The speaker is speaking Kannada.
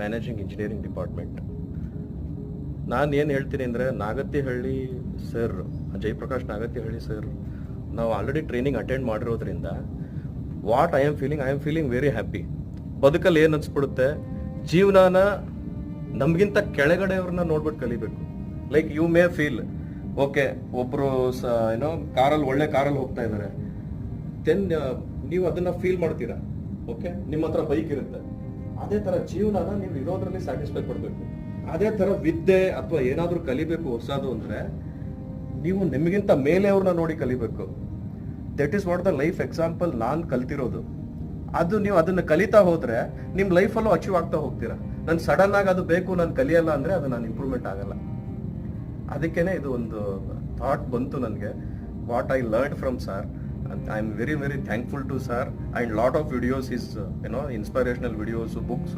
ಮ್ಯಾನೇಜಿಂಗ್ ಇಂಜಿನಿಯರಿಂಗ್ ಡಿಪಾರ್ಟ್ಮೆಂಟ್ ನಾನು ಏನು ಹೇಳ್ತೀನಿ ಅಂದರೆ ನಾಗತಿಹಳ್ಳಿ ಸರ್ ಜಯಪ್ರಕಾಶ್ ನಾಗತಿಹಳ್ಳಿ ಸರ್ ನಾವು ಆಲ್ರೆಡಿ ಟ್ರೈನಿಂಗ್ ಅಟೆಂಡ್ ಮಾಡಿರೋದ್ರಿಂದ what I am feeling I am feeling very happy ಬದುಕಲ್ಲಿ ಏನು ಅನ್ಸ್ಬಿಡುತ್ತೆ? ಜೀವನಾನ ನಮಗಿಂತ ಕೆಳಗಡೆಯವ್ರನ್ನ ನೋಡ್ಬಿಟ್ಟು ಕಲಿಬೇಕು. Like you may feel okay ಒಬ್ಬರು ಸ ಏನೋ ಕಾರಲ್ಲಿ, ಒಳ್ಳೆ ಕಾರಲ್ಲಿ ಹೋಗ್ತಾ ಇದ್ದಾರೆ ದೆನ್ ನೀವು ಅದನ್ನ ಫೀಲ್ ಮಾಡ್ತೀರಾ? ಓಕೆ ನಿಮ್ಮ ಹತ್ರ ಬೈಕ್ ಇರುತ್ತೆ. ಅದೇ ತರ ಜೀವನನ ನೀವು ಇರೋದ್ರಲ್ಲಿ ಸ್ಯಾಟಿಸ್ಫೈ ಪಡ್ಬೇಕು. ಅದೇ ತರ ವಿದ್ಯೆ ಅಥವಾ ಏನಾದ್ರೂ ಕಲಿಬೇಕು ಹೊಸದು ಅಂದ್ರೆ ನೀವು ನಿಮಗಿಂತ ಮೇಲೆ ಅವ್ರನ್ನ ನೋಡಿ ಕಲಿಬೇಕು. That is what the life example ನಾನ್ ಕಲ್ತಿರೋದು. ಅದು ನೀವು ಅದನ್ನ ಕಲಿತಾ ಹೋದ್ರೆ ನಿಮ್ ಲೈಫಲ್ಲೂ ಅಚೀವ್ ಆಗ್ತಾ ಹೋಗ್ತೀರಾ. ನನ್ ಸಡನ್ ಆಗಿ ಅದು ಬೇಕು, ನಾನು ಕಲಿಯಲ್ಲ ಅಂದ್ರೆ ಅದು ನಾನು ಇಂಪ್ರೂವ್ಮೆಂಟ್ ಆಗಲ್ಲ. ಅದಕ್ಕೇನೆ ಇದು ಒಂದು ಥಾಟ್ ಬಂತು ನನಗೆ. What I learn from sir I am very very thankful to sir. And lot of videos is uh, you know inspirational videos books.